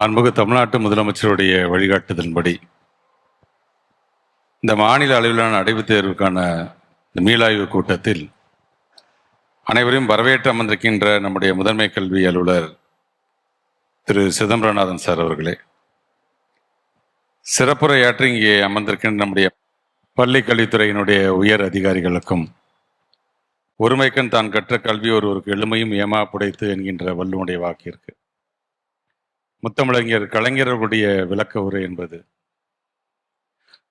அன்புக்கு தமிழ்நாட்டு முதலமைச்சருடைய வழிகாட்டுதலின்படி இந்த மாநில அளவிலான அடைவுத் தேர்வுக்கான இந்த மீளாய்வு கூட்டத்தில் அனைவரையும் வரவேற்று அமர்ந்திருக்கின்ற நம்முடைய முதன்மை கல்வி அலுவலர் திரு சிதம்பரநாதன் சார் அவர்களே சிறப்புரையாற்றி இங்கே அமர்ந்திருக்கின்ற நம்முடைய பள்ளி கல்வித்துறையினுடைய உயர் அதிகாரிகளுக்கும் ஒருமைக்கன் தான் கற்ற கல்வி ஒருவருக்கு எளிமையும் ஏமா புடைத்து என்கின்ற வள்ளுவனுடைய வாக்கிற்கு முத்தமிழறிஞர் கலைஞர்களுடைய விளக்க உரை என்பது.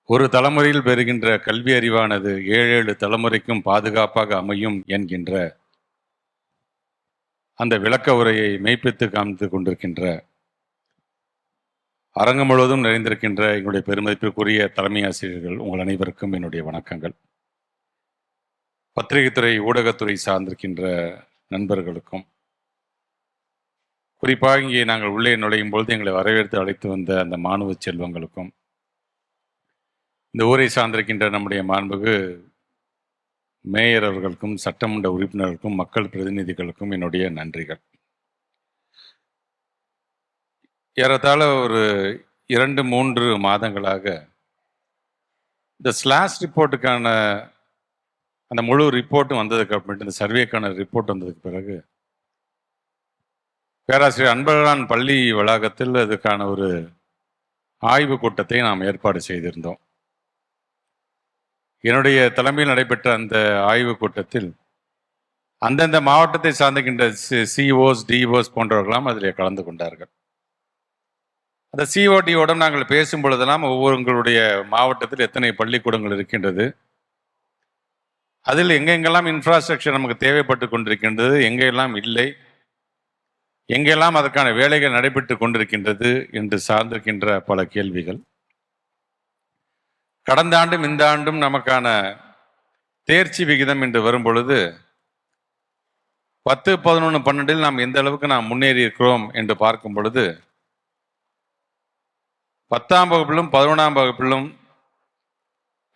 ஒரு தலைமுறையில் பெறுகின்ற கல்வி அறிவானது ஏழு ஏழு தலைமுறைக்கும் பாதுகாப்பாக அமையும் என்கின்ற அந்த விளக்க உரையை மெய்ப்பித்து காமித்து கொண்டிருக்கின்ற அரங்கம் முழுவதும் நிறைந்திருக்கின்ற எங்களுடைய பெருமதிப்பிற்குரிய தலைமை ஆசிரியர்கள் உங்கள் அனைவருக்கும் என்னுடைய வணக்கங்கள். பத்திரிகைத்துறை ஊடகத்துறை சார்ந்திருக்கின்ற நண்பர்களுக்கும் குறிப்பாக இங்கே நாங்கள் உள்ளே நுழையும் பொழுது எங்களை வரவேற்று அழைத்து வந்த அந்த மாணவ செல்வங்களுக்கும் இந்த ஊரை சார்ந்திருக்கின்ற நம்முடைய மாண்புகு மேயர் அவர்களுக்கும் சட்டமன்ற உறுப்பினர்களுக்கும் மக்கள் பிரதிநிதிகளுக்கும் என்னுடைய நன்றிகள். ஏறத்தாழ ஒரு இரண்டு மூன்று மாதங்களாக இந்த ஸ்லாஷ் ரிப்போர்ட்டுக்கான அந்த முழு ரிப்போர்ட்டும் வந்ததுக்கு அப்புறமேட்டு இந்த சர்வேக்கான ரிப்போர்ட் வந்ததுக்கு பிறகு பேராசிரியர் அன்பழகான் பள்ளி வளாகத்தில் அதுக்கான ஒரு ஆய்வு கூட்டத்தை நாம் ஏற்பாடு செய்திருந்தோம். என்னுடைய தலைமையில் நடைபெற்ற அந்த ஆய்வு கூட்டத்தில் அந்தந்த மாவட்டத்தை சார்ந்திருக்கின்ற சிஓஸ் டிஓஸ் போன்றவர்களாம் அதில் கலந்து கொண்டார்கள். அந்த சிஓடியோடும் நாங்கள் பேசும் பொழுதெல்லாம் ஒவ்வொருங்களுடைய மாவட்டத்தில் எத்தனை பள்ளிக்கூடங்கள் இருக்கின்றது அதில் எங்கெங்கெல்லாம் இன்ஃப்ராஸ்ட்ரக்சர் நமக்கு தேவைப்பட்டு கொண்டிருக்கின்றது எங்கெல்லாம் இல்லை எங்கெல்லாம் அதற்கான வேலைகள் நடைபெற்று கொண்டிருக்கின்றது என்று சார்ந்திருக்கின்ற பல கேள்விகள். கடந்த ஆண்டும் இந்த ஆண்டும் நமக்கான தேர்ச்சி விகிதம் என்று வரும் பொழுது பத்து பதினொன்று பன்னெண்டில் நாம் எந்த அளவுக்கு நாம் முன்னேறி இருக்கிறோம் என்று பார்க்கும் பொழுது பத்தாம் வகுப்பிலும் பதினொன்றாம் வகுப்பிலும்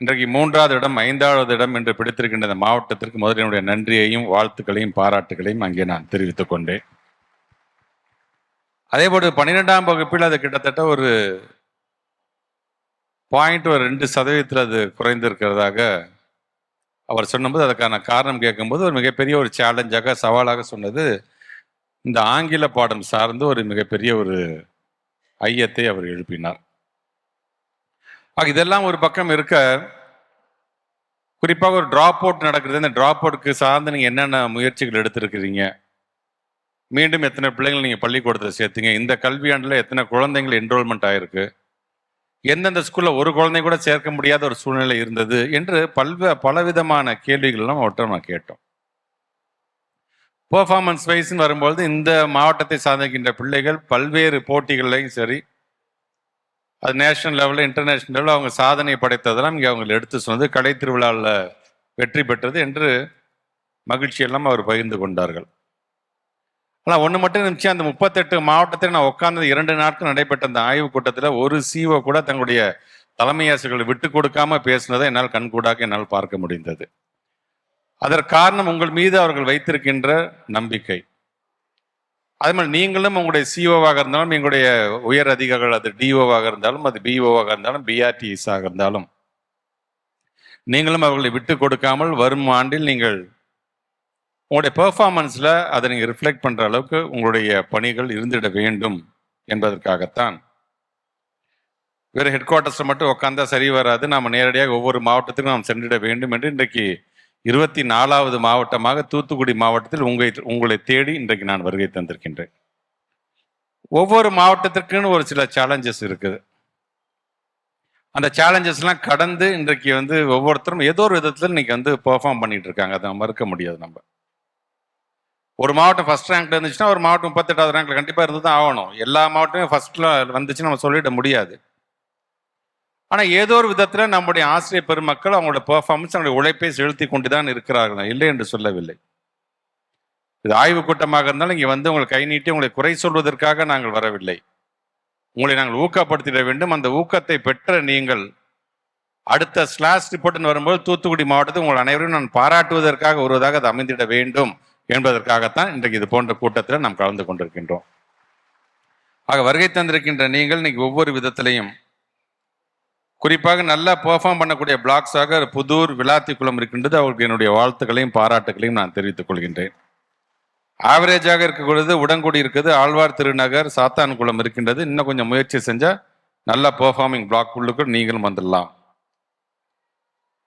இன்றைக்கு மூன்றாவது இடம் ஐந்தாவது இடம் என்று பிடித்திருக்கின்ற இந்த மாவட்டத்திற்கு முதலினுடைய நன்றியையும் வாழ்த்துக்களையும் பாராட்டுகளையும் அங்கே நான் தெரிவித்துக் கொண்டேன். அதே போல் பன்னிரெண்டாம் வகுப்பில் அது கிட்டத்தட்ட ஒரு பாயிண்ட் ஒரு ரெண்டு சதவீதத்தில் அது குறைந்திருக்கிறதாக அவர் சொன்னபோது அதுக்கான காரணம் கேட்கும்போது ஒரு மிகப்பெரிய ஒரு சேலஞ்சாக சவாலாக சொன்னது இந்த ஆங்கில பாடம் சார்ந்து ஒரு மிகப்பெரிய ஒரு ஐயத்தை அவர் எழுப்பினார். ஆக இதெல்லாம் ஒரு பக்கம் இருக்க குறிப்பாக ஒரு ட்ராப் அவுட் நடக்கிறது. இந்த ட்ராப் அவுட்க்கு சார்ந்து நீங்கள் என்னென்ன முயற்சிகள் எடுத்திருக்கிறீங்க? மீண்டும் எத்தனை பிள்ளைங்களை நீங்கள் பள்ளிக்கூடத்தில் சேர்த்தீங்க? இந்த கல்வியாண்டில் எத்தனை குழந்தைங்கள் என்ரோல்மெண்ட் ஆயிருக்கு? எந்தெந்த ஸ்கூலில் ஒரு குழந்தை கூட சேர்க்க முடியாத ஒரு சூழ்நிலை இருந்தது என்று பல்வ பலவிதமான கேள்விகள்லாம் அவர்கிட்ட நான் கேட்டோம். பெர்ஃபார்மன்ஸ் வைஸ்ன்னு வரும்பொழுது இந்த மாவட்டத்தை சார்ந்திருக்கின்ற பிள்ளைகள் பல்வேறு போட்டிகள்லையும் சரி அது நேஷனல் லெவலில் இன்டர்நேஷ்னல் லெவலில் அவங்க சாதனை படைத்ததெல்லாம் இங்கே அவங்க எடுத்து சொன்னது. கடை திருவிழாவில் வெற்றி பெற்றது என்று மகிழ்ச்சியெல்லாம் அவர் பகிர்ந்து கொண்டார்கள். ஆனால் ஒன்று மட்டும் இருந்துச்சு. அந்த முப்பத்தெட்டு மாவட்டத்தில் நான் உட்கார்ந்தது இரண்டு நாட்கள் நடைபெற்ற அந்த ஆய்வுக் கூட்டத்தில் ஒரு சிஓ கூட தங்களுடைய தலைமை ஆசிரியர்களை விட்டு கொடுக்காம பேசினதை என்னால் கண்கூடாக என்னால் பார்க்க முடிந்தது. அதற்காரணம் உங்கள் மீது அவர்கள் வைத்திருக்கின்ற நம்பிக்கை. அதே மாதிரி நீங்களும் உங்களுடைய சிஓவாக இருந்தாலும் எங்களுடைய உயர் அதிகாரிகள் அது டிஓவாக இருந்தாலும் அது பிஓவாக இருந்தாலும் பிஆர்டிஎஸாக இருந்தாலும் நீங்களும் அவர்களை விட்டு கொடுக்காமல் வரும் ஆண்டில் நீங்கள் உங்களுடைய பெர்ஃபார்மன்ஸில் அதை நீங்கள் ரிஃப்ளெக்ட் பண்ணுற அளவுக்கு உங்களுடைய பணிகள் இருந்திட வேண்டும் என்பதற்காகத்தான். வேறு ஹெட் குவார்ட்டர்ஸில் மட்டும் உட்காந்தா சரி வராது. நாம் நேரடியாக ஒவ்வொரு மாவட்டத்துக்கும் நாம் சென்றிட வேண்டும் என்று இன்றைக்கு இருபத்தி நாலாவது மாவட்டமாக தூத்துக்குடி மாவட்டத்தில் உங்களை உங்களை தேடி இன்றைக்கு நான் வருகை தந்திருக்கின்றேன். ஒவ்வொரு மாவட்டத்திற்குன்னு ஒரு சில சேலஞ்சஸ் இருக்குது. அந்த சேலஞ்சஸ்லாம் கடந்து இன்றைக்கு வந்து ஒவ்வொருத்தரும் ஏதோ ஒரு விதத்தில் இன்னைக்கு வந்து பெர்ஃபார்ம் பண்ணிட்டு இருக்காங்க. அதை மறுக்க முடியாது நம்ம. ஒரு மாவட்டம் ஃபர்ஸ்ட் ரேங்க்ல இருந்துச்சுன்னா ஒரு மாவட்டம் முப்பத்தெட்டாவது ரேங்க்ல கண்டிப்பாக இருந்து தான் ஆகணும். எல்லா மாவட்டமும் ஃபர்ஸ்ட்ல வந்துச்சுன்னு நம்ம சொல்லிட முடியாது. ஆனால் ஏதோ ஒரு விதத்தில் நம்முடைய ஆசிரியர் பெருமக்கள் அவங்களோட பெர்ஃபார்மன்ஸ் அவங்களுடைய உழைப்பை செலுத்தி கொண்டு தான் இருக்கிறார்கள். இல்லை என்று சொல்லவில்லை. இது ஆய்வு கூட்டமாக இருந்தாலும் இங்கே வந்து உங்களை கை நீட்டி உங்களை குறை சொல்வதற்காக நாங்கள் வரவில்லை. உங்களை நாங்கள் ஊக்கப்படுத்திட வேண்டும். அந்த ஊக்கத்தை பெற்ற நீங்கள் அடுத்த ஸ்லாஷ் ரிப்போர்ட்னு வரும்போது தூத்துக்குடி மாவட்டத்தில் உங்கள் அனைவரையும் நான் பாராட்டுவதற்காக வருவதாக அது அமைந்திட வேண்டும். என்பதற்காகத்தான் இன்றைக்கு இது போன்ற கூட்டத்தில் நாம் கலந்து கொண்டிருக்கின்றோம். ஆக வருகை தந்திருக்கின்ற நீங்கள் இன்னைக்கு ஒவ்வொரு விதத்திலையும் குறிப்பாக நல்லா பெர்ஃபார்ம் பண்ணக்கூடிய பிளாக்ஸாக புதூர் விளாத்திக்குளம் இருக்கின்றது அவர்களுக்கு என்னுடைய வாழ்த்துக்களையும் பாராட்டுகளையும் நான் தெரிவித்துக் கொள்கின்றேன். ஆவரேஜாக இருக்கக்கூடியது உடன்குடி இருக்குது ஆழ்வார் திருநகர் சாத்தான்குளம் இருக்கின்றது. இன்னும் கொஞ்சம் முயற்சி செஞ்சால் நல்ல பெர்ஃபார்மிங் பிளாக் உள்ளுக்கு நீங்களும் வந்துடலாம்.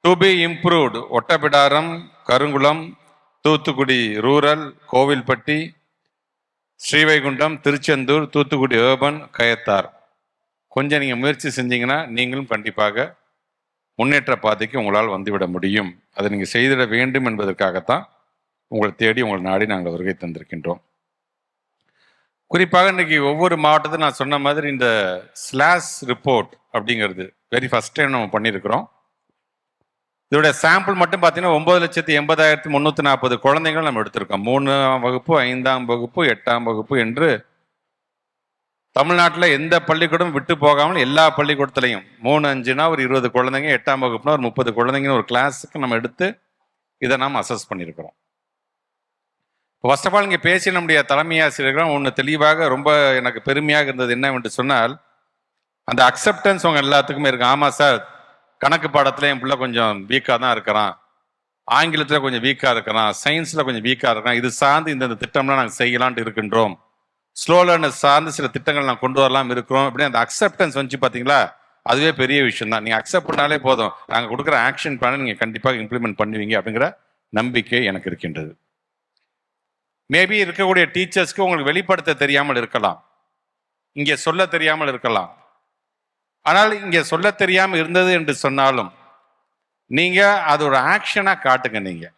To be improved Ottapidaram Karungulam Thoothukudi rural Kovilpatti Srivaikuntam Tiruchendur Thoothukudi urban Kayathar. கொஞ்சம் நீங்கள் முயற்சி செஞ்சீங்கன்னா நீங்களும் கண்டிப்பாக முன்னேற்ற பாதைக்கு உங்களால் வந்துவிட முடியும். அதை நீங்கள் செய்திட வேண்டும் என்பதற்காகத்தான் உங்களை தேடி உங்களை நாடி நாங்கள் வருகை தந்திருக்கின்றோம். குறிப்பாக இன்றைக்கி ஒவ்வொரு மாவட்டத்தையும் நான் சொன்ன மாதிரி இந்த ஸ்லாஷ் ரிப்போர்ட் அப்படிங்கிறது வெரி ஃபஸ்ட் டைம் நம்ம பண்ணியிருக்கிறோம். இதோட சாம்பிள் மட்டும் பார்த்தீங்கன்னா ஒன்பது லட்சத்தி எண்பதாயிரத்தி முந்நூற்றி நாற்பது குழந்தைகள் நம்ம எடுத்திருக்கோம். மூணாம் வகுப்பு ஐந்தாம் வகுப்பு எட்டாம் வகுப்பு என்று தமிழ்நாட்டில் எந்த பள்ளிக்கூடம் விட்டு போகாமல் எல்லா பள்ளிக்கூடத்துலையும் மூணு அஞ்சுனா ஒரு இருபது குழந்தைங்க எட்டாம் வகுப்புனா ஒரு முப்பது குழந்தைங்கன்னு ஒரு கிளாஸுக்கு நம்ம எடுத்து இதை நாம் அசஸ் பண்ணியிருக்கிறோம். ஃபர்ஸ்ட் ஆஃப் ஆல் இங்கே பேசி நம்முடைய தலைமை ஆசிரியர்கள் ஒன்று தெளிவாக ரொம்ப எனக்கு பெருமையாக இருந்தது என்னவென்று சொன்னால் அந்த அக்செப்டன்ஸ் அவங்க எல்லாத்துக்குமே இருக்கு. ஆமாம் சார் கணக்கு பாடத்தில் என் பிள்ளை கொஞ்சம் வீக்காக தான் இருக்கிறான். ஆங்கிலத்தில் கொஞ்சம் வீக்காக இருக்கிறான். சயின்ஸில் கொஞ்சம் வீக்காக இருக்கிறான். இது சார்ந்து இந்த திட்டம்லாம் நாங்கள் செய்யலான்ட்டு இருக்கின்றோம். ஸ்லோ லேர்னர் சார்ந்து சில திட்டங்கள் நான் கொண்டு வரலாம் இருக்கிறோம். அப்படின்னு அந்த அக்செப்டன்ஸ் வந்து பார்த்தீங்களா அதுவே பெரிய விஷயம் தான். நீங்கள் அக்செப்ட் பண்ணாலே போதும். நாங்கள் கொடுக்குற ஆக்ஷன் பிளானை நீங்கள் கண்டிப்பாக இம்ப்ளிமெண்ட் பண்ணுவீங்க அப்படிங்கிற நம்பிக்கை எனக்கு இருக்கின்றது. மேபி இருக்கக்கூடிய டீச்சர்ஸ்க்கு உங்களுக்கு வெளிப்படுத்த தெரியாமல் இருக்கலாம். இங்கே சொல்ல தெரியாமல் இருக்கலாம். ஆனால் இங்கே சொல்ல தெரியாமல் இருந்தது என்று சொன்னாலும் நீங்கள் அது ஒரு ஆக்ஷனாக காட்டுங்க நீங்கள்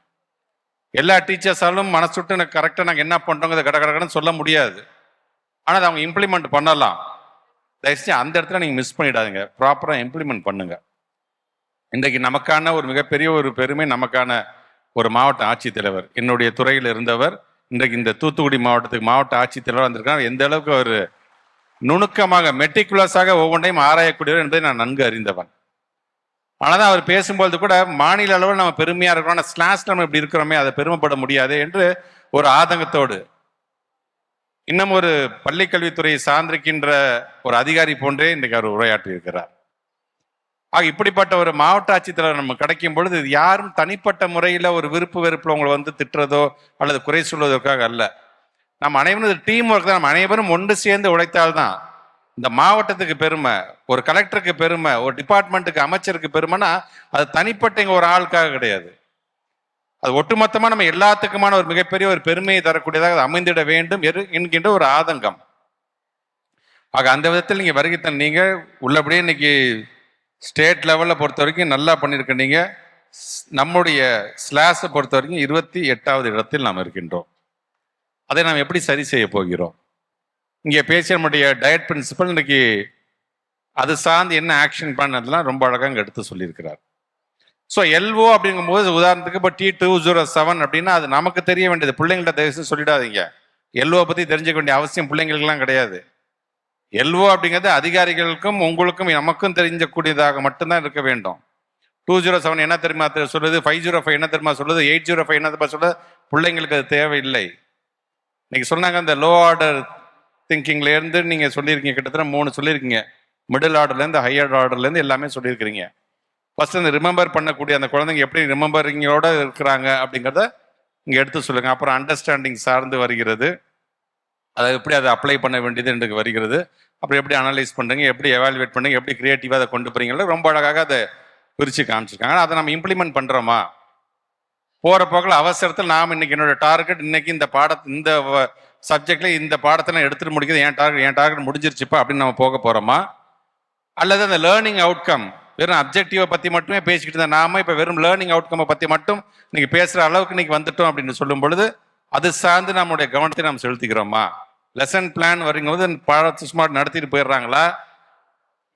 எல்லா டீச்சர்ஸாலும் மனசுட்டு எனக்கு கரெக்டாக நாங்கள் என்ன பண்ணுறோங்க கட கடகடன்னு சொல்ல முடியாது. ஆனால் அதை அவங்க இம்ப்ளிமெண்ட் பண்ணலாம். தயவுசெய்து அந்த இடத்துல நீங்கள் மிஸ் பண்ணிடாதீங்க. ப்ராப்பராக இம்ப்ளிமெண்ட் பண்ணுங்க. இன்றைக்கு நமக்கான ஒரு மிகப்பெரிய ஒரு பெருமை நமக்கான ஒரு மாவட்ட ஆட்சித்தலைவர். என்னுடைய துறையில் இருந்தவர் இன்றைக்கு இந்த தூத்துக்குடி மாவட்டத்துக்கு மாவட்ட ஆட்சித்தலைவர் வந்திருக்கார் எந்த அளவுக்கு அவர் நுணுக்கமாக மெட்டிகுலஸாக ஒவ்வொன்றையும் ஆராயக்கூடியவர் என்பதை நான் நன்கு அறிந்தவன். ஆனால் தான் அவர் பேசும்பொழுது கூட மாநில அளவில் நம்ம பெருமையாக இருக்கிறோம் ஆனால் ஸ்லாஸ் நம்ம இப்படி இருக்கிறோமே அதை பெருமைப்பட முடியாது என்று ஒரு ஆதங்கத்தோடு இன்னும் ஒரு பள்ளிக்கல்வித்துறையை சார்ந்திருக்கின்ற ஒரு அதிகாரி போன்றே இன்றைக்கு அவர் உரையாற்றி இருக்கிறார் ஆக இப்படிப்பட்ட ஒரு மாவட்ட ஆட்சித்தலைவர் நம்ம கிடைக்கும் பொழுது யாரும் தனிப்பட்ட முறையில் ஒரு விருப்பு வெறுப்பில் உங்களை வந்து திட்டுறதோ அல்லது குறை சொல்வதற்காக அல்ல. நம்ம அனைவரும் டீம் ஒர்க் தான். நம்ம அனைவரும் ஒன்று சேர்ந்து உழைத்தால்தான் இந்த மாவட்டத்துக்கு பெருமை ஒரு கலெக்டருக்கு பெருமை ஒரு டிபார்ட்மெண்ட்டுக்கு அமைச்சருக்கு பெருமைனா அது தனிப்பட்ட ஒரு ஆளுக்காக கிடையாது. அது ஒட்டுமொத்தமாக நம்ம எல்லாத்துக்குமான ஒரு மிகப்பெரிய ஒரு பெருமையை தரக்கூடியதாக அது அமைந்திட வேண்டும் என்கின்ற ஒரு ஆதங்கம். ஆக அந்த விதத்தில் நீங்கள் வருகை தன் நீங்கள் உள்ளபடியே இன்னைக்கு ஸ்டேட் லெவலில் பொறுத்த வரைக்கும் நல்லா பண்ணியிருக்க நீங்கள் நம்முடைய ஸ்லாஸை பொறுத்த வரைக்கும் இருபத்தி எட்டாவது இடத்தில் நாம் இருக்கின்றோம். அதை நாம் எப்படி சரி செய்ய போகிறோம்? இங்கே பேசிய நம்முடைய டயட் பிரின்சிபல் இன்றைக்கி அது சார்ந்து என்ன ஆக்ஷன் பண்ணதெல்லாம் ரொம்ப அழகாக இங்கே எடுத்து சொல்லியிருக்கிறார். ஸோ எல்ஓ அப்படிங்கும்போது உதாரணத்துக்கு இப்போ டி டூ ஜீரோ செவன் அப்படின்னா அது நமக்கு தெரிய வேண்டியது. பிள்ளைங்கள்ட்ட தயவுசு சொல்லிடாதீங்க. எல்ஓ பற்றி தெரிஞ்சுக்க வேண்டிய அவசியம் பிள்ளைங்களுக்குலாம் கிடையாது. எல்ஓ அப்படிங்கிறது அதிகாரிகளுக்கும் உங்களுக்கும் நமக்கும் தெரிஞ்சக்கூடியதாக மட்டும்தான் இருக்க வேண்டும். டூ ஜீரோ செவன் என்ன தெரியுமா சொல்லுது? ஃபைவ் ஜீரோ ஃபைவ் என்ன தெரியுமா சொல்லுது? எயிட் ஜீரோ ஃபைவ் என்ன தெரியுமா சொல்லுது? பிள்ளைங்களுக்கு அது தேவையில்லை. இன்னைக்கு சொன்னாங்க அந்த லோ ஆர்டர் திங்கிங்ல இருந்து நீங்க சொல்லியிருக்கீங்க கிட்டத்தட்ட மூணு சொல்லியிருக்கீங்க. மிடில் ஆர்டர்லேருந்து ஹையர் ஆர்டர்லேருந்து எல்லாமே சொல்லியிருக்கிறீங்க. ஃபர்ஸ்ட் அந்த ரிமெம்பர் பண்ணக்கூடிய அந்த குழந்தைங்க எப்படி ரிமெம்பரிங்கோட இருக்கிறாங்க அப்படிங்கிறத இங்கே எடுத்து சொல்லுங்கள் அப்புறம் அண்டர்ஸ்டாண்டிங் சார்ந்து வருகிறது. அதை எப்படி அதை அப்ளை பண்ண வேண்டியது எனக்கு வருகிறது. அப்புறம் எப்படி அனலைஸ் பண்ணுறீங்க எப்படி எவாலுவேட் பண்ணுங்க எப்படி க்ரியேட்டிவாக அதை கொண்டு போகிறீங்களோ ரொம்ப அழகாக அதை பிரித்து காமிச்சிருக்காங்க. அதை நம்ம இம்ப்ளிமெண்ட் பண்ணுறோமா போகிற போக்கில் அவசரத்தில் நாம் இன்னைக்கு என்னோட டார்கெட் இன்னைக்கு இந்த பாட இந்த சப்ஜெக்ட்ல இந்த பாடத்தை நான் எடுத்துட்டு முடிக்கிறது என் டார்கெட் என் டார்கெட் முடிஞ்சிருச்சுப்பா அப்படின்னு நம்ம போக போறோமா? அல்லது அந்த லேர்னிங் அவுட்கம் வெறும் அப்ஜெக்டிவை பத்தி மட்டுமே பேசிக்கிட்டு இருந்த நாம இப்ப வெறும் லேர்னிங் அவுட்கம்மை பத்தி மட்டும் இன்னைக்கு பேசுற அளவுக்கு இன்னைக்கு வந்துட்டோம் அப்படின்னு சொல்லும் பொழுது அது சார்ந்து நம்மளுடைய கவனத்தை நாம் செலுத்திக்கிறோமா? லெசன் பிளான் வரும்போது பாடத்தை சும்மா நடத்திட்டு போயிடுறாங்களா?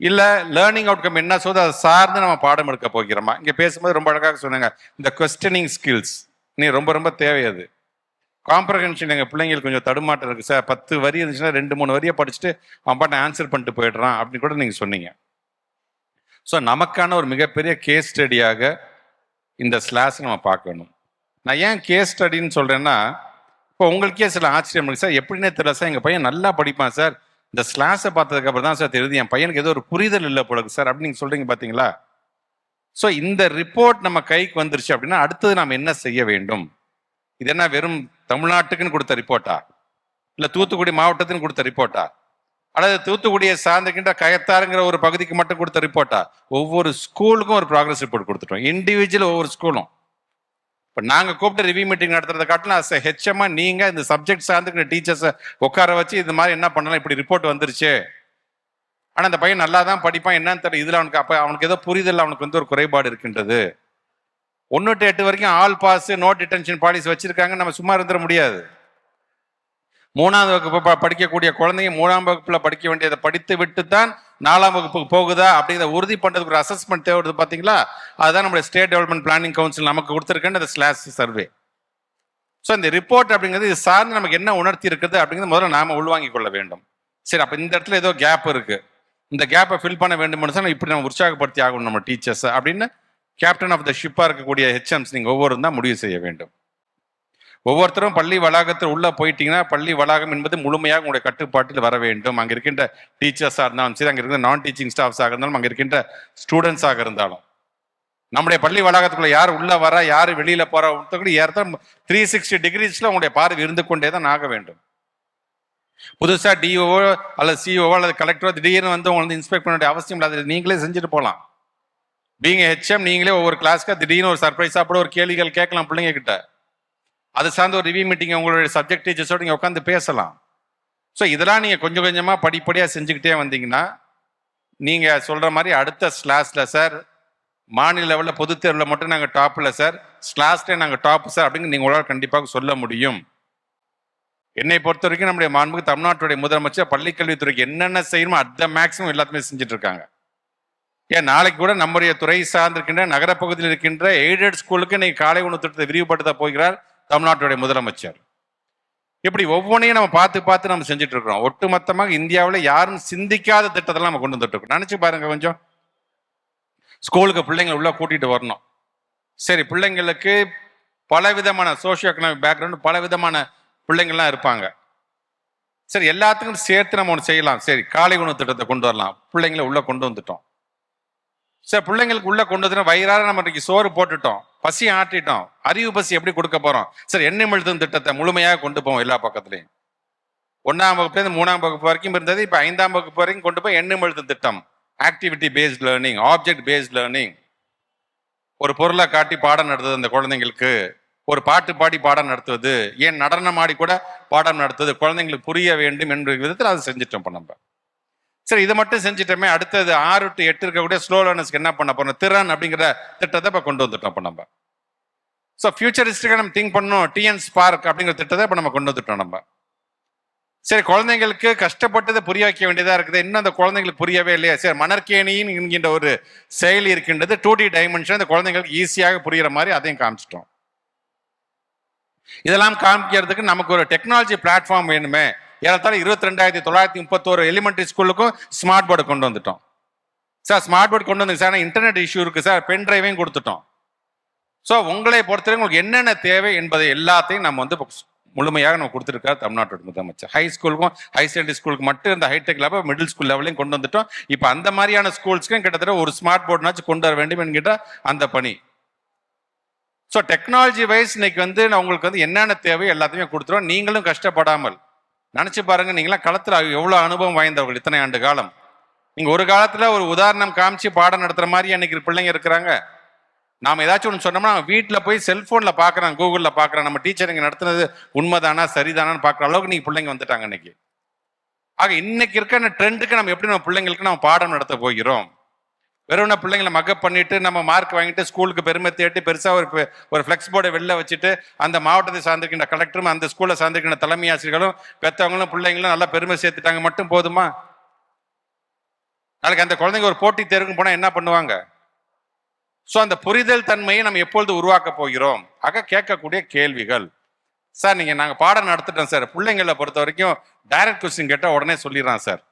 இல்ல லேர்னிங் அவுட்கம் என்ன சொல்லுது அதை சார்ந்து நம்ம பாடம் எடுக்க போகிறோமா? இங்க பேசும்போது ரொம்ப அழகாக சொன்னாங்க. இந்த கொஸ்டனிங் ஸ்கில்ஸ் நீ ரொம்ப ரொம்ப தேவை அது. காம்ப்ரஹென்ஷன் எங்கள் பிள்ளைங்களுக்கு கொஞ்சம் தடுமாட்டம் இருக்குது சார். பத்து வரி இருந்துச்சுன்னா ரெண்டு மூணு வரியை படிச்சுட்டு அவன் பாட்டு ஆன்சர் பண்ணிட்டு போயிடுறான் அப்படின்னு கூட நீங்கள் சொன்னீங்க. ஸோ நமக்கான ஒரு மிகப்பெரிய கேஸ் ஸ்டடியாக இந்த ஸ்லாஸ் நம்ம பார்க்கணும். நான் ஏன் கேஸ் ஸ்டடின்னு சொல்கிறேன்னா இப்போ உங்களுக்கே சில ஆச்சரியம் இருக்குது சார். எப்படின்னே தெரியல சார். எங்கள் பையன் நல்லா படிப்பான் சார். இந்த ஸ்லாஸை பார்த்ததுக்கு அப்புறம் தான் சார் தெரியுது என் பையனுக்கு ஏதோ ஒரு புரிதல் இல்லை போல சார் அப்படின்னு நீங்க சொல்றீங்க பார்த்தீங்களா ஸோ இந்த ரிப்போர்ட் நம்ம கைக்கு வந்துருச்சு அப்படின்னா அடுத்தது நாம் என்ன செய்ய வேண்டும்? இது என்ன வெறும் தமிழ்நாட்டுக்குன்னு கொடுத்த ரிப்போர்ட்டா இல்லை தூத்துக்குடி மாவட்டத்துக்குன்னு கொடுத்த ரிப்போர்ட்டா அல்லது தூத்துக்குடியை சார்ந்திருக்கின்ற கயத்தாருங்கிற ஒரு பகுதிக்கு மட்டும் கொடுத்த ரிப்போர்ட்டா ஒவ்வொரு ஸ்கூலுக்கும் ஒரு ப்ராக்ரஸ் ரிப்போர்ட் கொடுத்துட்டோம். இண்டிவிஜுவல் ஒவ்வொரு ஸ்கூலும் இப்போ நாங்கள் கூப்பிட்டு ரிவ்யூ மீட்டிங் நடத்துறதை காட்டிலும் அஸ் ஹெச்எம்மா நீங்கள் இந்த சப்ஜெக்ட் சார்ந்துக்கிற டீச்சர்ஸை உட்கார வச்சு இது மாதிரி என்ன பண்ணலாம் இப்படி ரிப்போர்ட் வந்துருச்சு. ஆனால் அந்த பையன் நல்லா தான் படிப்பான் என்னன்னு தெரியல. இதில் அவனுக்கு அப்போ அவனுக்கு ஏதோ புரிதல் அவனுக்கு வந்து ஒரு குறைபாடு இருக்கின்றது. ஒன்று டு எட்டு வரைக்கும் all pass no detention policy வச்சிருக்காங்க நம்ம சும்மா இருந்துட முடியாது. மூணாவது வகுப்பு ப- படிக்கக்கூடிய குழந்தைங்க மூணாம் வகுப்பில் படிக்க வேண்டியதை படித்து விட்டு தான் நாலாம் வகுப்புக்கு போகுதா அப்படிங்கிறத உறுதி பண்ணுறதுக்கு ஒரு அசஸ்மெண்ட் தேவைப்படுது பார்த்தீங்களா அதுதான் நம்மளுடைய ஸ்டேட் டெவலப்மெண்ட் பிளானிங் கவுன்சில் நமக்கு கொடுத்துருக்கேன் அந்த ஸ்லாஷ் சர்வே ஸோ இந்த ரிப்போர்ட் அப்படிங்கிறது இது சார்ந்து நமக்கு என்ன உணர்த்தி இருக்குது அப்படிங்கிறது முதல்ல நாம உள்வாங்கிக் கொள்ள வேண்டும். சரி அப்போ இந்த இடத்துல ஏதோ கேப் இருக்கு. இந்த கேப்பை ஃபில் பண்ண வேண்டும்னு சொன்னா இப்படி நம்ம உற்சாகப்படுத்தி ஆகணும் நம்ம டீச்சர்ஸ் அப்படின்னு கேப்டன் ஆஃப் த ஷிப்பாக இருக்கக்கூடிய ஹெச்எம்ஸ் நீங்கள் ஒவ்வொரு தான் முடிவு செய்ய வேண்டும். ஒவ்வொருத்தரும் பள்ளி வளாகத்தில் உள்ளே போயிட்டீங்கன்னா பள்ளி வளாகம் என்பது முழுமையாக உங்களுடைய கட்டுப்பாட்டில் வர வேண்டும். அங்கே இருக்கின்ற டீச்சர்ஸாக இருந்தாலும் சரி அங்கே இருக்கிற நான் டீச்சிங் ஸ்டாஃப்ஸாக இருந்தாலும் அங்கே இருக்கின்ற ஸ்டூடெண்ட்ஸாக இருந்தாலும். நம்முடைய பள்ளி வளாகத்துக்குள்ள யார் உள்ள வரா யார் வெளியில போறா கூட ஏறத்தான் த்ரீ சிக்ஸ்டி டிகிரிஸ்ல உங்களுடைய பார்வை இருந்து கொண்டே தான் ஆக வேண்டும். புதுசா டிஓ அல்லது சிஓ அல்லது கலெக்டரோ திடீர்னு வந்து உங்களை இன்ஸ்பெக்ட் பண்ண வேண்டிய அவசியம் இல்லை அதை நீங்களே செஞ்சுட்டு போகலாம். பீங்க ஹெச்எம் நீங்களே ஒவ்வொரு கிளாஸ்க்கு திடீர்னு ஒரு சர்ப்ரைஸா கூட ஒரு கேள்விகள் கேட்கலாம் பிள்ளைங்க கிட்ட. அது சார்ந்த ஒரு ரிவ்யூ மீட்டிங் உங்களுடைய சப்ஜெக்ட் டீச்சர்ஸோடு நீங்கள் உட்காந்து பேசலாம். ஸோ இதெல்லாம் நீங்கள் கொஞ்சம் கொஞ்சமாக படிப்படியாக செஞ்சுக்கிட்டே வந்தீங்கன்னா நீங்கள் சொல்கிற மாதிரி அடுத்த ஸ்லாஸில் சார் மாநில லெவலில் பொதுத் தேர்வில் மட்டும் நாங்கள் டாப்பில் சார் ஸ்லாஸ்லேயே நாங்கள் டாப் சார் அப்படின்னு நீங்கள் உங்களால் கண்டிப்பாக சொல்ல முடியும். என்னை பொறுத்த வரைக்கும் நம்முடைய மாண்புக்கு தமிழ்நாட்டுடைய முதலமைச்சர் பள்ளிக்கல்வித்துறைக்கு என்னென்ன செய்யணுமோ அந்த மேக்ஸிமம் எல்லாத்துமே செஞ்சுட்டு இருக்காங்க. ஏன் நாளைக்கு கூட நம்முடைய துறை சார்ந்திருக்கின்ற நகரப்பகுதியில் இருக்கின்ற எய்டட் ஸ்கூலுக்கு இன்னைக்கு காலை உணவு திட்டத்தை விரிவுபடுத்த போகிறார். தமிழ்நாட்டுடைய முதலமைச்சர். இப்படி ஒவ்வொன்றையும் நம்ம பார்த்து பார்த்து நம்ம செஞ்சுட்டு இருக்கிறோம். ஒட்டுமொத்தமாக இந்தியாவில் யாரும் சிந்திக்காத திட்டத்தெல்லாம் நம்ம கொண்டு வந்துட்டு இருக்கோம். நினைச்சு பாருங்க கொஞ்சம். ஸ்கூலுக்கு பிள்ளைங்களை உள்ள கூட்டிட்டு வரணும். சரி பிள்ளைங்களுக்கு பல விதமான சோஷியோ எக்கனாமிக் பேக்ரவுண்ட் பல விதமான பிள்ளைங்கள்லாம் இருப்பாங்க. சரி எல்லாத்துக்கும் சேர்த்து நம்ம ஒன்று செய்யலாம். சரி காலை உணவு திட்டத்தை கொண்டு வரலாம். பிள்ளைங்களை உள்ளே கொண்டு வந்துட்டோம். சரி பிள்ளைங்களுக்கு உள்ளே கொண்டு வந்து வயிறார நம்ம இன்றைக்கி சோறு போட்டுட்டோம். பசி ஆட்டிட்டோம் அறிவு பசி எப்படி கொடுக்க போறோம்? சரி எண்ணெய் எழுதும் திட்டத்தை முழுமையாக கொண்டு போவோம் எல்லா பக்கத்துலையும். ஒன்றாம் வகுப்புலேருந்து மூணாம் வகுப்பு வரைக்கும் இருந்தது இப்போ ஐந்தாம் வகுப்பு வரைக்கும் கொண்டு போய் எண்ணெய் எழுதும் திட்டம். Activity based learning object based learning ஒரு பொருளை காட்டி பாடம் நடத்துது அந்த குழந்தைங்களுக்கு. ஒரு பாட்டு பாடி பாடம் நடத்துவது. ஏன் நடனம் ஆடி கூட பாடம் நடத்துவது? குழந்தைங்களுக்கு புரிய வேண்டும் என்ற விதத்தில் அதை செஞ்சுட்டோம் இப்போ நம்ம. சரி இதை மட்டும் செஞ்சுட்டோமே அடுத்தது ஆறு டு எட்டு இருக்கக்கூடிய ஸ்லோ லேர்னர்ஸ்க்கு என்ன பண்ண போறோம்? திறன் அப்படிங்கிற திட்டத்தை இப்போ கொண்டு வந்துட்டோம் இப்போ நம்ம. ஸோ ஃபியூச்சரிஸ்டிக்காக நம்ம திங்க் பண்ணணும். டிஎன் ஸ்பார்க் அப்படிங்கிற திட்டத்தை இப்போ நம்ம கொண்டு வந்துட்டோம் நம்ம. சரி குழந்தைங்களுக்கு கஷ்டப்பட்டதை புரிய வைக்க வேண்டியதாக இருக்குது. இன்னும் அந்த குழந்தைங்களுக்கு புரியவே இல்லையா? சரி மணற்கேணியின் என்கின்ற ஒரு செயலி இருக்கின்றது. டூ டி டைமென்ஷன் அந்த குழந்தைங்களுக்கு ஈஸியாக புரிகிற மாதிரி அதையும் காமிச்சிட்டோம். இதெல்லாம் காமிக்கிறதுக்கு நமக்கு ஒரு டெக்னாலஜி பிளாட்ஃபார்ம் வேணுமே. ஏறத்தாழ இருபத்தி ரெண்டாயிரத்தி தொள்ளாயிரத்தி முப்பத்தோரு எலிமெண்ட்ரி ஸ்கூலுக்கும் ஸ்மார்ட் போர்டு கொண்டு வந்துட்டோம். சார் ஸ்மார்ட் போர்டு கொண்டு வந்து சார் இன்டர்நெட் இஷ்யூ இருக்கு சார் பென் டிரைவையும் கொடுத்துட்டோம். ஸோ உங்களை பொறுத்தவரை உங்களுக்கு என்னென்ன தேவை என்பதை எல்லாத்தையும் நம்ம வந்து முழுமையாக நம்ம கொடுத்துருக்காரு தமிழ்நாட்டோட முதலமைச்சர். ஹை ஸ்கூலுக்கும் ஹை செகண்டரி ஸ்கூலுக்கு மட்டும் இந்த hi tech level middle school லெவலையும் கொண்டு வந்துட்டோம். இப்போ அந்த மாதிரியான ஸ்கூல்ஸ்க்கும் கிட்டத்தட்ட ஒரு ஸ்மார்ட் போர்டுனாச்சும் கொண்டு வர வேண்டும் என்கிட்ட அந்த பணி. ஸோ டெக்னாலஜி வைஸ் இன்னைக்கு வந்து நான் உங்களுக்கு வந்து என்னென்ன தேவை எல்லாத்தையுமே கொடுத்துருவோம். நீங்களும் கஷ்டப்படாமல் நினச்சி பாருங்கள் நீங்களாம் களத்தில் எவ்வளோ அனுபவம் வாய்ந்தவர்கள் இத்தனை ஆண்டு காலம். நீங்கள் ஒரு காலத்தில் ஒரு உதாரணம் காமிச்சு பாடம் நடத்துகிற மாதிரி அன்னைக்கு பிள்ளைங்க இருக்கிறாங்க. நாம் ஏதாச்சும் ஒன்று சொன்னோம்னா அவன் வீட்டில் போய் செல்ஃபோனில் பார்க்குறான் கூகுளில் பார்க்குறான் நம்ம டீச்சர் இங்கே நடத்துனது உண்மைதானா சரிதானான்னு பார்க்குற அளவுக்கு நீங்கள் பிள்ளைங்க வந்துட்டாங்க இன்னைக்கு ஆக இன்னைக்கு இருக்க ட்ரெண்டுக்கு நம்ம எப்படி நம்ம பிள்ளைங்களுக்கு நம்ம பாடம் நடத்த போகிறோம்? வெறும் பிள்ளைங்களை மக்கப் பண்ணிட்டு நம்ம மார்க் வாங்கிட்டு ஸ்கூலுக்கு பெருமை தேட்டி பெருசாக ஒரு ஒரு ஃப்ளெக்ஸ் போர்டை வெளில வச்சுட்டு அந்த மாவட்டத்தை சார்ந்திருக்கின்ற கலெக்டரும் அந்த ஸ்கூலில் சார்ந்திருக்கின்ற தலைமை ஆசிரியர்களும் பெற்றவங்களும் பிள்ளைங்களும் நல்லா பெருமை சேர்த்துட்டாங்க. மட்டும் போதுமா? நாளைக்கு அந்த குழந்தைங்க ஒரு போட்டி தேர்வுக்கு போனால் என்ன பண்ணுவாங்க? ஸோ அந்த புரிதல் தன்மையை நம்ம எப்பொழுது உருவாக்க போகிறோம்? ஆக கேட்கக்கூடிய கேள்விகள். சார் நீங்கள் நாங்கள் பாடம் நடத்திட்டோம் சார். பிள்ளைங்களை பொறுத்த வரைக்கும் டைரக்ட் கொஸ்டின் கேட்டால் உடனே சொல்லிடுறான் சார்.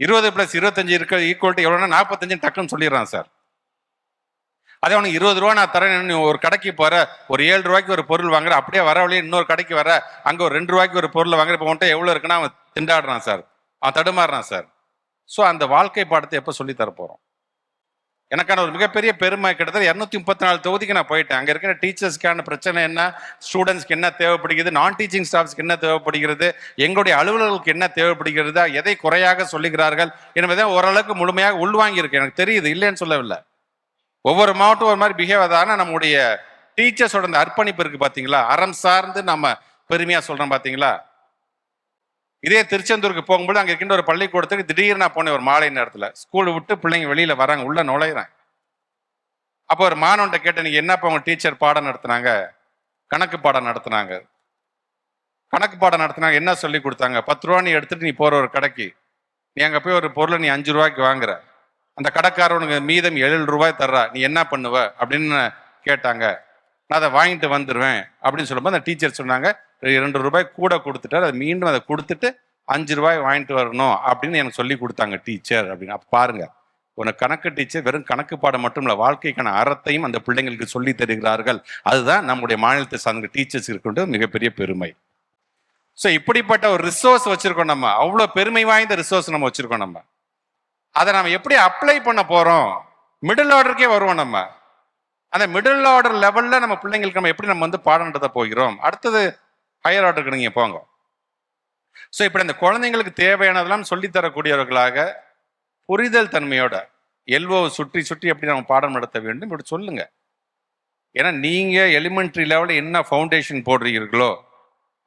இருபது பிளஸ் இருபத்தஞ்சு இருக்க ஈக்குவல் டு எவ்வளோனா நாற்பத்தஞ்சு டக்குன்னு சொல்லிடுறான் சார். அதே அவனுக்கு இருபது ரூபா நான் தரேன் ஒரு கடைக்கு போற ஒரு ஏழு ரூபாய்க்கு ஒரு பொருள் வாங்குற அப்படியே வர வழியே இன்னொரு கடைக்கு வர அங்க ஒரு ரெண்டு ரூபாய்க்கு ஒரு பொருள் வாங்குற இப்போ உன்ட்ட எவ்வளவு இருக்குன்னா அவன் திண்டாடுறான் சார். அவன் தடுமாறுறான் சார். ஸோ அந்த வாழ்க்கை பாடத்தை எப்போ சொல்லி தரப்போகிறோம் எனக்கான ஒரு மிகப்பெரிய பெருமை கிட்டத்தட்ட இரநூத்தி முப்பத்தி நாலு தொகுதிக்கு நான் போயிட்டேன். அங்கே இருக்கிற டீச்சர்ஸ்க்கான பிரச்சனை என்ன? ஸ்டூடெண்ட்ஸ்க்கு என்ன தேவைப்படுகிறது? நான் டீச்சிங் ஸ்டாஃப்ஸ்க்கு என்ன தேவைப்படுகிறது? எங்களுடைய அலுவலர்களுக்கு என்ன தேவைப்படுகிறது? எதை குறையாக சொல்லுகிறார்கள்? என்பதை ஓரளவுக்கு முழுமையாக உள்வாங்கி எனக்கு தெரியுது இல்லைன்னு சொல்லவில்லை. ஒவ்வொரு மாவட்டம் ஒரு மாதிரி பிஹேவ் ஆனால் நம்முடைய டீச்சர்ஸோட அந்த அர்ப்பணிப்பு இருக்கு பார்த்தீங்களா அறம் சார்ந்து நம்ம பெருமையாக சொல்கிறோம் பார்த்தீங்களா இதே திருச்செந்தூருக்கு போகும்போது அங்கே இருக்கின்ற ஒரு பள்ளிக்கூடத்துக்கு திடீர்னு நான் போனேன் ஒரு மாலை நேரத்தில். ஸ்கூல் விட்டு பிள்ளைங்க வெளியில் வராங்க உள்ளே நுழையிறேன் அப்போ ஒரு மாணவன்ட்ட கேட்டேன் நீங்கள் என்னப்பா உங்கள் டீச்சர் பாடம் நடத்துனாங்க? கணக்கு பாடம் நடத்துனாங்க? கணக்கு பாடம் நடத்துனாங்க என்ன சொல்லி கொடுத்தாங்க? பத்து ரூபா நீ எடுத்துட்டு நீ போற ஒரு கடைக்கு. நீ அங்கே போய் ஒரு பொருளை நீ அஞ்சு ரூபாய்க்கு வாங்குற. அந்த கடைக்காரவனுக்கு மீதம் ஏழு ரூபாய் தர்றா. நீ என்ன பண்ணுவ? அப்படின்னு கேட்டாங்க. நான் அதை வாங்கிட்டு வந்துடுவேன் அப்படின்னு சொல்லும்போது அந்த டீச்சர் சொன்னாங்க இரண்டு ரூபாய் கூட கொடுத்துட்டார். அதை மீண்டும் அதை கொடுத்துட்டு அஞ்சு ரூபாய் வாங்கிட்டு வரணும் அப்படின்னு எனக்கு சொல்லி கொடுத்தாங்க டீச்சர் அப்படின்னு. அப்போ பாருங்க உனக்கு கணக்கு டீச்சர் வெறும் கணக்கு பாடம் மட்டும் இல்லை வாழ்க்கைக்கான அறத்தையும் அந்த பிள்ளைங்களுக்கு சொல்லி தருகிறார்கள். அதுதான் நம்முடைய மாநிலத்தை சார்ந்த டீச்சர்ஸ் இருக்கின்ற மிகப்பெரிய பெருமை. ஸோ இப்படிப்பட்ட ஒரு ரிசோர்ஸ் வச்சுருக்கோம் நம்ம. அவ்வளோ பெருமை வாய்ந்த ரிசோர்ஸ் நம்ம வச்சுருக்கோம் நம்ம. அதை நம்ம எப்படி அப்ளை பண்ண போகிறோம் மிடில் ஆர்டருக்கே வருவோம் நம்ம. அந்த மிடில் ஆர்டர் லெவலில் நம்ம பிள்ளைங்களுக்கு நம்ம எப்படி நம்ம வந்து பாடம் நடத்த போகிறோம். அடுத்தது ஹையர் ஆர்டருக்கு நீங்கள் போங்க. ஸோ இப்படி அந்த குழந்தைங்களுக்கு தேவையானதெல்லாம் சொல்லித் தரக்கூடியவர்களாக புரிதல் தன்மையோட எல்வோ சுற்றி சுற்றி எப்படி நம்ம பாடம் நடத்த வேண்டும் இப்படி சொல்லுங்க. ஏன்னா நீங்கள் எலிமெண்ட்ரி லெவலில் என்ன ஃபவுண்டேஷன் போடுறீர்களோ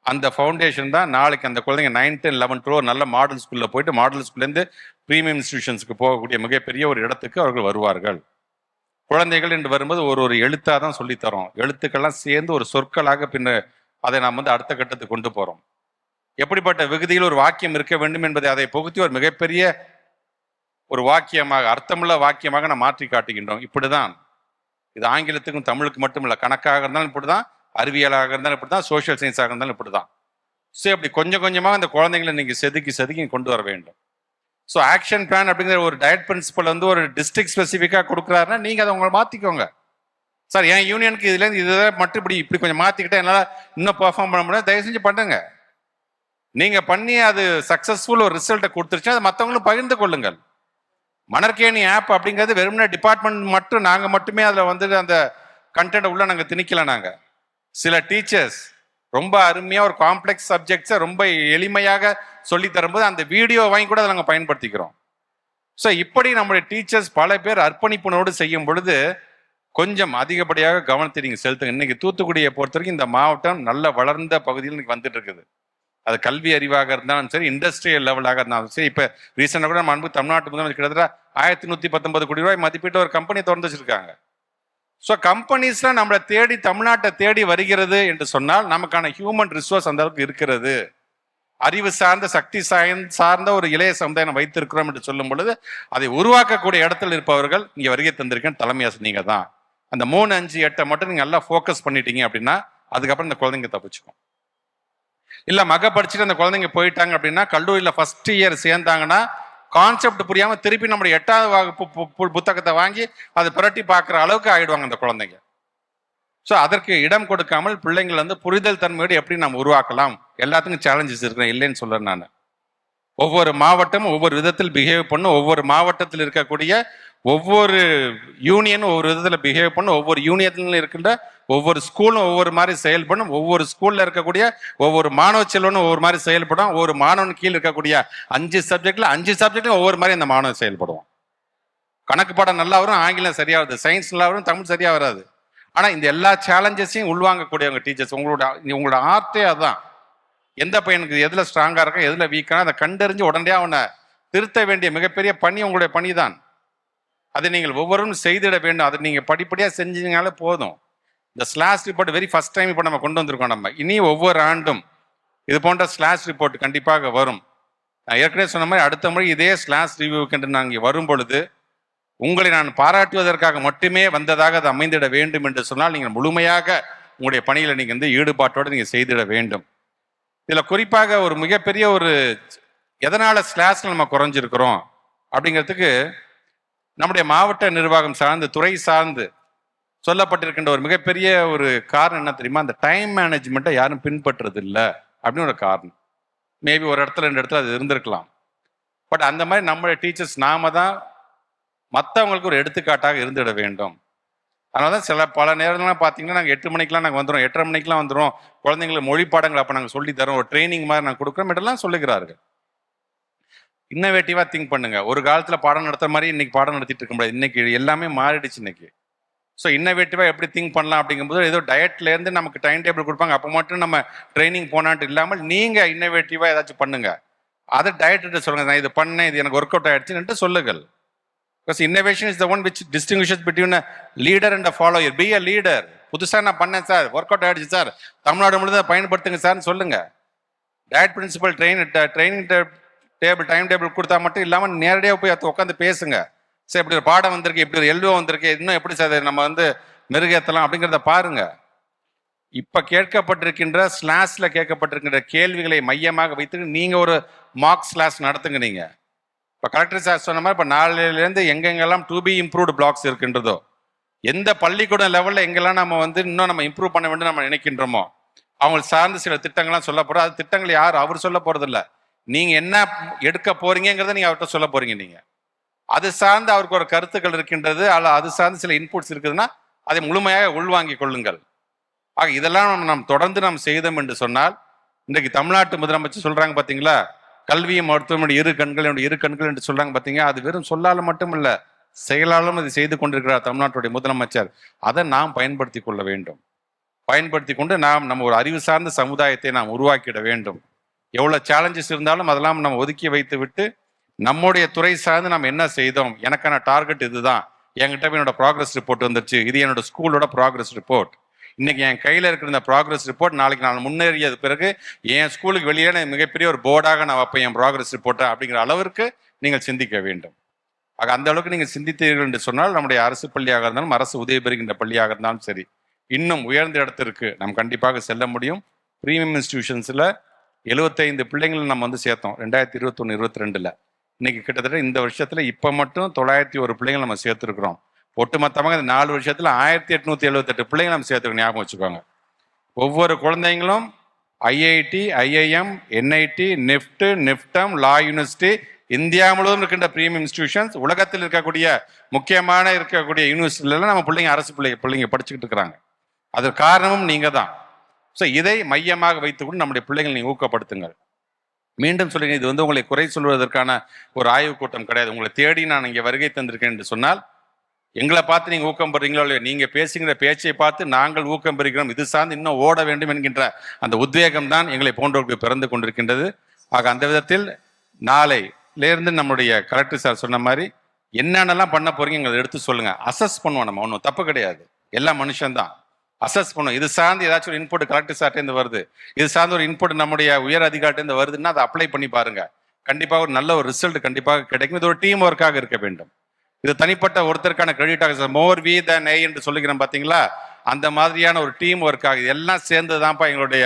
அந்த ஃபவுண்டேஷன் தான் நாளைக்கு அந்த குழந்தைங்க நைன்த் அண்ட் லெவன்த் நல்ல மாடல் ஸ்கூலில் போயிட்டு மாடல் ஸ்கூல்லேருந்து ப்ரீமியம் இன்ஸ்டிடியூஷன்ஸ்க்கு போகக்கூடிய மிகப்பெரிய ஒரு இடத்துக்கு அவர்கள் வருவார்கள். குழந்தைகள் என்று வரும்போது ஒரு ஒரு எழுத்தாக தான் சொல்லித்தரோம் எழுத்துக்கள்லாம் சேர்ந்து ஒரு சொற்களாக பின்ன அதை நாம் வந்து அடுத்த கட்டத்துக்கு கொண்டு போகிறோம் எப்படிப்பட்ட விகுதியில் ஒரு வாக்கியம் இருக்க வேண்டும் என்பதை அதை புகுத்தி ஒரு மிகப்பெரிய ஒரு வாக்கியமாக அர்த்தமுள்ள வாக்கியமாக நாம் மாற்றி காட்டுகின்றோம். இப்படிதான். இது ஆங்கிலத்துக்கும் தமிழுக்கு மட்டும் இல்லை கணக்காக இருந்தாலும் இப்படி தான் அறிவியலாக இருந்தாலும் இப்படி தான் சோஷியல் சயின்ஸாக இருந்தாலும் இப்படிதான். ஸோ அப்படி கொஞ்சம் கொஞ்சமாக அந்த குழந்தைங்களை நீங்கள் செதுக்கி செதுக்கி கொண்டு வர வேண்டும். ஸோ ஆக்ஷன் பிளான் அப்படிங்கிற ஒரு டயட் பிரின்சிபல் வந்து ஒரு டிஸ்ட்ரிக்ட் ஸ்பெசிஃபிக்காக கொடுக்குறாருன்னா நீங்கள் அதை உங்களை மாற்றிக்கோங்க சார் என் யூனியனுக்கு இதுலேருந்து இதை மட்டும் இப்படி இப்படி கொஞ்சம் மாற்றிக்கிட்டா என்னால் இன்னும் பெர்ஃபார்ம் பண்ண முடியாது தயவு செஞ்சு பண்ணுங்க. நீங்கள் பண்ணி அது சக்ஸஸ்ஃபுல் ஒரு ரிசல்ட்டை கொடுத்துருச்சுன்னா அதை மற்றவங்களும் பகிர்ந்து கொள்ளுங்கள். மணற்கேணி ஆப் அப்படிங்கிறது வெறுமனே டிபார்ட்மெண்ட் மட்டும் நாங்கள் மட்டுமே அதில் வந்து அந்த கண்டென்ட் உள்ள நாங்கள் திணிக்கல நாங்கள் சில டீச்சர்ஸ் ரொம்ப அருமையாக ஒரு காம்ப்ளெக்ஸ் சப்ஜெக்ட்ஸை ரொம்ப எளிமையாக சொல்லி தரும்போது அந்த வீடியோ வாங்கி கூட அதை நாங்கள் பயன்படுத்திக்கிறோம். ஸோ இப்படி நம்முடைய டீச்சர்ஸ் பல பேர் அர்ப்பணிப்புணோடு செய்யும் பொழுது கொஞ்சம் அதிகப்படியாக கவனத்தை நீங்கள் செலுத்துங்க. இன்னைக்கு தூத்துக்குடியை பொறுத்த வரைக்கும் இந்த மாவட்டம் நல்ல வளர்ந்த பகுதியில் இன்னைக்கு வந்துட்டு இருக்குது. அது கல்வி அறிவாக இருந்தாலும் சரி இண்டஸ்ட்ரியல் லெவலாக இருந்தாலும் சரி இப்போ ரீசெண்டாக கூட நம்ம அன்பு தமிழ்நாட்டு முதலமைச்சர் கிட்டத்தட்ட ஆயிரத்தி நூற்றி பத்தொன்பது கோடி ரூபாய் மதிப்பீட்டு ஒரு கம்பெனி திறந்து வச்சிருக்காங்க. ஸோ கம்பெனிஸ்லாம் நம்மளை தேடி தமிழ்நாட்டை தேடி வருகிறது என்று சொன்னால் நமக்கான ஹியூமன் ரிசோர்ஸ் அந்த அளவுக்கு இருக்கிறது. அறிவு சார்ந்த சக்தி சாய்ந்த சார்ந்த ஒரு இளைய சமுதாயம் வைத்திருக்கிறோம் என்று சொல்லும் பொழுது அதை உருவாக்கக்கூடிய இடத்துல இருப்பவர்கள் இங்கே வருகை தந்திருக்கேன் தலைமையாசு நீங்கள் தான் அந்த மூணு அஞ்சு எட்டை மட்டும் நீங்கள் நல்லா ஃபோக்கஸ் பண்ணிட்டீங்க அப்படின்னா அதுக்கப்புறம் இந்த குழந்தைங்க தப்பிச்சுக்கும். இல்லை மக படிச்சுட்டு அந்த குழந்தைங்க போயிட்டாங்க அப்படின்னா கல்லூரியில் ஃபர்ஸ்ட் இயர் சேர்ந்தாங்கன்னா கான்செப்ட் புரியாமல் திருப்பி நம்முடைய எட்டாவது வகுப்பு புத்தகத்தை வாங்கி அதை புரட்டி பார்க்குற அளவுக்கு ஆகிடுவாங்க அந்த குழந்தைங்க. ஸோ அதற்கு இடம் கொடுக்காமல் பிள்ளைங்கள் வந்து புரிதல் தன்மையோடு எப்படி நாம் உருவாக்கலாம்? எல்லாத்துக்கும் சேலஞ்சஸ் இருக்கிறேன் இல்லைன்னு சொல்றேன் நான். ஒவ்வொரு மாவட்டமும் ஒவ்வொரு விதத்தில் பிஹேவ் பண்ணும் ஒவ்வொரு மாவட்டத்தில் இருக்கக்கூடிய ஒவ்வொரு யூனியனும் ஒவ்வொரு விதத்தில் பிஹேவ் பண்ணும் ஒவ்வொரு யூனியன்ல இருக்கின்ற ஒவ்வொரு ஸ்கூலும் ஒவ்வொரு மாதிரி செயல்படும். ஒவ்வொரு ஸ்கூல்ல இருக்கக்கூடிய ஒவ்வொரு மாணவ செல்வனும் ஒவ்வொரு மாதிரி செயல்படும். ஒவ்வொரு மாணவன் கீழ் இருக்கக்கூடிய அஞ்சு சப்ஜெக்ட்ல அஞ்சு சப்ஜெக்ட்ல ஒவ்வொரு மாதிரி அந்த மாணவன் செயல்படுவான். கணக்கு பாடம் நல்லா வரும் ஆங்கிலம் சரியா வருது. சயின்ஸ் நல்லா வரும் தமிழ் சரியா வராது. ஆனா இந்த எல்லா சேலஞ்சஸையும் உள்வாங்கக்கூடியவங்க டீச்சர்ஸ் உங்களோட உங்களோட ஆர்ட்டே அதுதான் எந்த பையனுக்கு எதுல ஸ்ட்ராங்கா இருக்கா எதுல வீக்கான அதை கண்டறிஞ்சு உடனே அவனை திருத்த வேண்டிய மிகப்பெரிய பணி உங்களுடைய பணி தான் அதை நீங்கள் ஒவ்வொருவரும் செய்திட வேண்டும். அதை நீங்கள் படிப்படியாக செஞ்சீங்கனாலே போதும். இந்த slash report very first time இப்போ நம்ம கொண்டு வந்திருக்கோம் நம்ம. இனி ஒவ்வொரு ஆண்டும் இது போன்ற ஸ்லாஷ் ரிப்போர்ட் கண்டிப்பாக வரும். நான் ஏற்கனவே சொன்ன மாதிரி அடுத்த முறை இதே ஸ்லாஷ் ரிவ்யூக்கென்று நாங்கள் நான் இங்கே வரும் பொழுது உங்களை நான் பாராட்டுவதற்காக மட்டுமே வந்ததாக அது அமைந்திட வேண்டும் என்று சொன்னால் நீங்கள் முழுமையாக உங்களுடைய பணியில் நீங்கள் வந்து ஈடுபாட்டோடு நீங்கள் செய்திட வேண்டும். இதில் குறிப்பாக ஒரு மிகப்பெரிய ஒரு எதனால் ஸ்லாஷில் நம்ம குறைஞ்சிருக்கிறோம் அப்படிங்கிறதுக்கு நம்முடைய மாவட்ட நிர்வாகம் சார்ந்து துறை சார்ந்து சொல்லப்பட்டிருக்கின்ற ஒரு மிகப்பெரிய ஒரு காரணம் என்ன தெரியுமா? அந்த டைம் மேனேஜ்மெண்ட்டை யாரும் பின்பற்றுறது இல்லை அப்படின்னு ஒரு காரணம். மேபி ஒரு இடத்துல ரெண்டு இடத்துல அது இருந்திருக்கலாம். பட் அந்த மாதிரி நம்மளுடைய டீச்சர்ஸ் நாம தான் மற்றவங்களுக்கு ஒரு எடுத்துக்காட்டாக இருந்துட வேண்டும். அதனால தான் சில பல நேரங்கள்லாம் பார்த்தீங்கன்னா நாங்கள் எட்டு மணிக்கெலாம் நாங்கள் வந்துடும் எட்டரை மணிக்கெலாம் வந்துடும் குழந்தைங்களுக்கு மொழி பாடங்கள் அப்போ நாங்கள் சொல்லி தரோம். ஒரு ட்ரைனிங் மாதிரி நாங்கள் கொடுக்குறோம். இதெல்லாம் சொல்லுகிறார்கள். இன்னோவேட்டிவாக திங்க் பண்ணுங்க. ஒரு காலத்தில் பாடம் நடத்துகிற மாதிரி இன்னைக்கு பாடம் நடத்திட்டு இருக்க முடியாது. இன்னைக்கு எல்லாமே மாறிடுச்சு இன்னைக்கு. ஸோ இன்னோவேட்டிவாக எப்படி திங்க் பண்ணலாம் அப்படிங்கும்போது ஏதோ டயட்லேருந்து நமக்கு டைம் டேபிள் கொடுப்பாங்க. அப்போ மட்டும் நம்ம ட்ரைனிங் போனான்ட்டு இல்லாமல் நீங்கள் இன்னோவேட்டிவாக ஏதாச்சும் பண்ணுங்கள் அதை டயட்டு சொல்லுங்கள் நான் இது பண்ணேன் இது எனக்கு ஒர்க் அவுட் ஆயிடுச்சுன்ட்டு சொல்லுங்கள். Because innovation is the one which distinguishes between a leader and a follower be a leader புதுசாக நான் பண்ணேன் சார். ஒர்க் அவுட் ஆகிடுச்சு சார். தமிழ்நாடு முழுதும் பயன்படுத்துங்க சார்னு சொல்லுங்கள் diet principal train training table time table கொடுத்தா மட்டும் இல்லாமல் நேரடியாக போய் அதை உட்காந்து பேசுங்க. சரி இப்படி ஒரு பாடம் வந்திருக்கு இப்படி ஒரு எல்வோ வந்திருக்கு இன்னும் எப்படி சார் நம்ம வந்து மெருகேற்றலாம் அப்படிங்கிறத பாருங்க. இப்போ கேட்கப்பட்டிருக்கின்ற ஸ்லாஸில் கேட்கப்பட்டிருக்கின்ற கேள்விகளை மையமாக வைத்து நீங்கள் ஒரு மார்க் ஸ்லாஸ் நடத்துங்க நீங்கள் இப்போ கலெக்டர் சார் சொன்ன மாதிரி இப்போ நாளையிலேருந்து எங்கெங்கெல்லாம் டு பி இம்ப்ரூவ்டு பிளாக்ஸ் இருக்கின்றதோ எந்த பள்ளிக்கூடம் லெவலில் எங்கெல்லாம் நம்ம வந்து இன்னும் நம்ம இம்ப்ரூவ் பண்ண வேண்டும் நம்ம நினைக்கின்றோமோ அவங்க சார்ந்து சில திட்டங்கள்லாம் சொல்ல போகிறோம் அது திட்டங்கள் யார்? அவர் சொல்ல போகிறதில்ல நீங்கள் என்ன எடுக்க போறீங்கிறத நீங்கள் அவர்கிட்ட சொல்ல போறீங்க நீங்கள் அது சார்ந்து அவருக்கு ஒரு கருத்துக்கள் இருக்கின்றது அல்ல அது சார்ந்து சில இன்புட்ஸ் இருக்குதுன்னா அதை முழுமையாக உள்வாங்கிக் கொள்ளுங்கள். ஆக இதெல்லாம் நாம் தொடர்ந்து நாம் செய்தோம் என்று சொன்னால் இன்றைக்கு தமிழ்நாட்டு முதலமைச்சர் சொல்றாங்க பார்த்தீங்களா கல்வியும் மருத்துவம் இரு கண்கள் என்னுடைய இரு கண்கள் என்று சொல்றாங்க பார்த்தீங்க அது வெறும் சொல்லால மட்டும் இல்ல செயலாலும் இது செய்து கொண்டிருக்கிறார் தமிழ்நாட்டுடைய முதலமைச்சர். அதை நாம் பயன்படுத்தி கொள்ள வேண்டும். பயன்படுத்தி கொண்டு நாம் நம்ம ஒரு அறிவு சார்ந்த சமுதாயத்தை நாம் உருவாக்கிட வேண்டும். எவ்வளோ சேலஞ்சஸ் இருந்தாலும் அதெல்லாம் நம்ம ஒதுக்கி வைத்து விட்டு நம்முடைய துறை சார்ந்து நாம் என்ன செய்தோம்? எனக்கான டார்கெட் இதுதான். என்கிட்ட என்னோட ப்ராக்ரஸ் ரிப்போர்ட் வந்துருச்சு. இது என்னோட ஸ்கூலோட ப்ராக்ரஸ் ரிப்போர்ட் இன்னைக்கு என் கையில் இருக்கிற இந்த ப்ராக்ரஸ் ரிப்போர்ட் நாளைக்கு நான் முன்னேறியது பிறகு என் ஸ்கூலுக்கு வெளியே நான் மிகப்பெரிய ஒரு போர்டாக நான் வைப்பேன் என் ப்ராக்ரஸ் ரிப்போர்ட்டை அப்படிங்கிற அளவிற்கு நீங்கள் சிந்திக்க வேண்டும். ஆக அந்த அளவுக்கு நீங்கள் சிந்தித்தீர்கள் என்று சொன்னால் நம்முடைய அரசு பள்ளியாக இருந்தாலும் அரசு உதவி பெறுகின்ற பள்ளியாக இருந்தாலும் சரி இன்னும் உயர்ந்த இடத்திற்கு நாம் கண்டிப்பாக செல்ல முடியும். ப்ரீமியம் இன்ஸ்டிடியூஷன்ஸில் எழுபத்தைந்து பிள்ளைங்களை நம்ம வந்து சேர்த்தோம். ரெண்டாயிரத்தி இருபத்தொன்று இருபத்தி ரெண்டில் இன்னைக்கு கிட்டத்தட்ட இந்த வருஷத்தில் இப்போ மட்டும் தொள்ளாயிரத்தி ஒரு பிள்ளைங்களை நம்ம சேர்த்துருக்குறோம். ஒட்டுமொத்தமாக இந்த நாலு வருஷத்தில் ஆயிரத்தி எட்நூற்றி எழுபத்தெட்டு பிள்ளைங்க நம்ம சேர்த்துருக்கோம் ஞாபகம் வச்சுக்கோங்க. ஒவ்வொரு குழந்தைங்களும் IIT IIM NIT NIFT NIFTEM law university India முழுவதும் இருக்கின்ற பிரீமியம் இன்ஸ்டிடியூஷன்ஸ் உலகத்தில் இருக்கக்கூடிய முக்கியமான இருக்கக்கூடிய யூனிவர்சிட்டிலாம் நம்ம பிள்ளைங்க அரசு பிள்ளை பிள்ளைங்க படிச்சுக்கிட்டு இருக்கிறாங்க. அதற்கு காரணமும் நீங்கள் தான் ஸோ இதை மையமாக வைத்துக்கொண்டு நம்முடைய பிள்ளைங்களை நீங்கள் ஊக்கப்படுத்துங்கள். மீண்டும் சொல்லுங்கள் இது வந்து உங்களை குறை சொல்வதற்கான ஒரு ஆய்வுக் கூட்டம் கிடையாது. உங்களை தேடி நான் இங்கே வருகை தந்திருக்கேன் என்று சொன்னால் எங்களை பார்த்து நீங்கள் ஊக்கம் பெறுறீங்களோ இல்லையோ நீங்கள் பேசுகிற பேச்சை பார்த்து நாங்கள் ஊக்கம் பெறுகிறோம். இது சார்ந்து இன்னும் ஓட வேண்டும் என்கின்ற அந்த உத்வேகம் தான் எங்களை போன்றோருக்கு பிறந்து கொண்டிருக்கின்றது. ஆக அந்த விதத்தில் நாளையிலேருந்து நம்முடைய கலெக்டர் சார் சொன்ன மாதிரி என்னென்னலாம் பண்ண போறீங்க எங்களை எடுத்து சொல்லுங்கள் அசஸ் பண்ணுவோம் நம்ம. ஒன்றும் தப்பு கிடையாது. எல்லா மனுஷன்தான். அசஸ் பண்ணும் இது சார்ந்து ஏதாச்சும் ஒரு இன்புட் கலெக்டர் சார்ட்டேருந்து வருது. இது சார்ந்து ஒரு இன்புட் நம்முடைய உயர் அதிகாரிட்டேருந்து வருதுன்னா அதை அப்ளை பண்ணி பாருங்க. கண்டிப்பாக ஒரு நல்ல ஒரு ரிசல்ட் கண்டிப்பாக கிடைக்கும். இது ஒரு டீம் ஒர்க்காக இருக்க வேண்டும். இது தனிப்பட்ட ஒருத்தருக்கான கிரெடிட்டாக மோர் வி தன் ஏ என்று சொல்லுகிறோம் பார்த்தீங்களா அந்த மாதிரியான ஒரு டீம் ஒர்க்காக எல்லாம் சேர்ந்து தான்ப்பா எங்களுடைய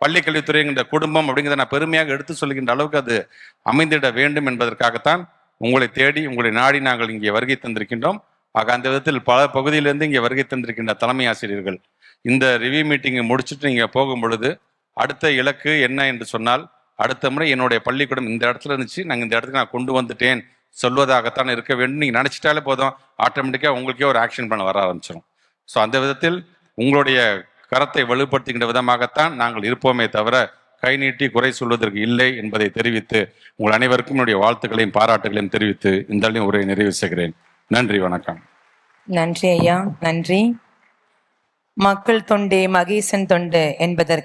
பள்ளிக்கல்வித்துறை என்கின்ற குடும்பம் அப்படிங்கிறத நான் பெருமையாக எடுத்து சொல்கின்ற அளவுக்கு அது அமைந்திட வேண்டும் என்பதற்காகத்தான் உங்களை தேடி உங்களை நாடி நாங்கள் இங்கே வருகை தந்திருக்கின்றோம். ஆக அந்த விதத்தில் பல பகுதியிலிருந்து இங்கே வருகை தந்திருக்கின்ற தலைமை ஆசிரியர்கள். இந்த ரிவ்யூ மீட்டிங்கை முடிச்சுட்டு நீங்கள் போகும் பொழுது அடுத்த இலக்கு என்ன என்று சொன்னால் அடுத்த முறை என்னுடைய பள்ளிக்கூடம் இந்த இடத்துல இருந்துச்சு நாங்கள் இந்த இடத்துக்கு நான் கொண்டு வந்துட்டேன் சொல்வதாகத்தான் இருக்க வேண்டும். நீங்கள் நினச்சிட்டாலே போதும் ஆட்டோமேட்டிக்காக உங்களுக்கே ஒரு ஆக்ஷன் பண்ண வர ஆரம்பிச்சிடும் ஸோ அந்த விதத்தில் உங்களுடைய கரத்தை வலுப்படுத்துகின்ற விதமாகத்தான் நாங்கள் இருப்போமே தவிர கை நீட்டி குறை சொல்வதற்கு இல்லை என்பதை தெரிவித்து உங்கள் அனைவருக்கும் என்னுடைய வாழ்த்துக்களையும் பாராட்டுகளையும் தெரிவித்து இந்த உரையை நிறைவு செய்கிறேன். நன்றி வணக்கம். நன்றி ஐயா நன்றி. மக்கள் தொண்டே மகேசன் தொண்டு என்பதற்கு